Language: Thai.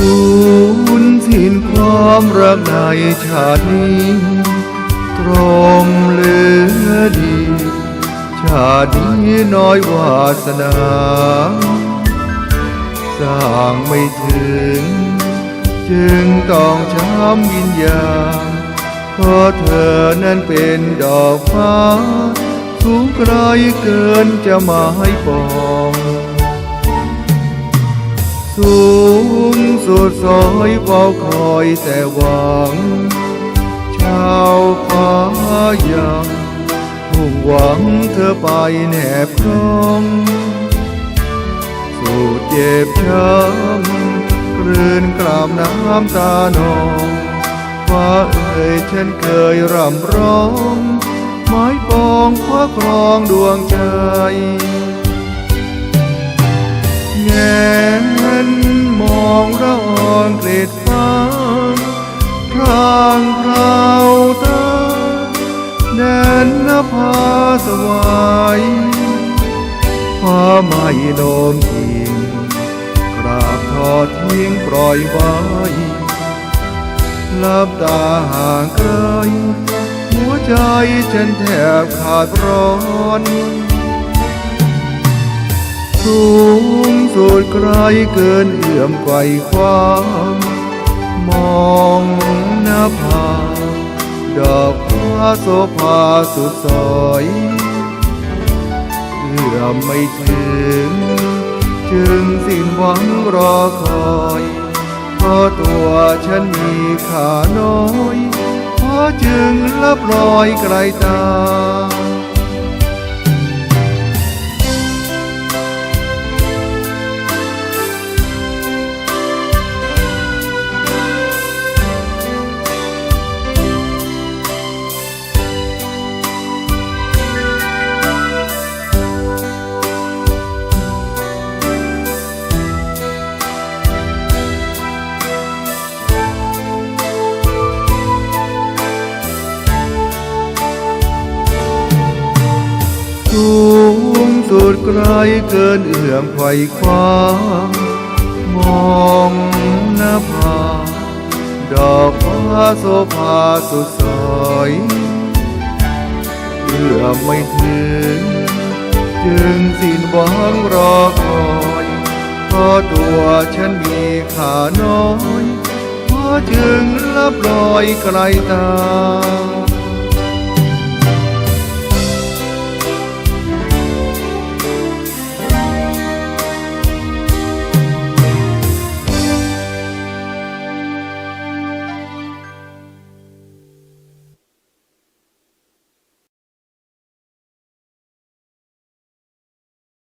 สูญสิ้นความรักในชาตินี้ ตรมเหลือดี ชาตินี้น้อยวาสนา สร้างไม่ถึง จึงต้องช้ำวิญญาณเพราะเธอนั้นเป็นดอกฟ้า สูงไกลเกินจะหมายปอง สูงสุดซอยเฝ้าคอยแต่หวัง ชาวฟ้ายังมุ่งหวังเธอไปแนบครองสูดเจ็บช้ำกลืนกลามน้ำตาหนองฟ้าเอ่ยฉันเคยร่ำร้อง ไม้ปองคว้าครองดวงใจ นมองระออนเกรดฟ้าพรางพราวตาแดนนภาสวายฟ้าไม่โนมทิ้งกราบทอดทิ้งปล่อยไว้ลับตาห่างไกลหัวใจฉันแทบขาดร้อน สูงสุดไกลเกินเอื้อมไกวควางมองหน้าผาดอกฟ้าโสภาสุดสอยเอื้อมไม่ถึง จึงสิ้นหวังรอคอยเพราะตัวฉันมีค่าน้อยเพราะจึงลับลอยไกลตา สุดไกลเกินเอื้อมไขว่คว้ามองหน้าผาดอกฟ้าโสภาสุดสอยเอื้อมไม่ถึง จึงสิ้นหวังรอคอยเพราะตัวฉันมีค่าน้อยเพราะจึงลับลอยไกลตา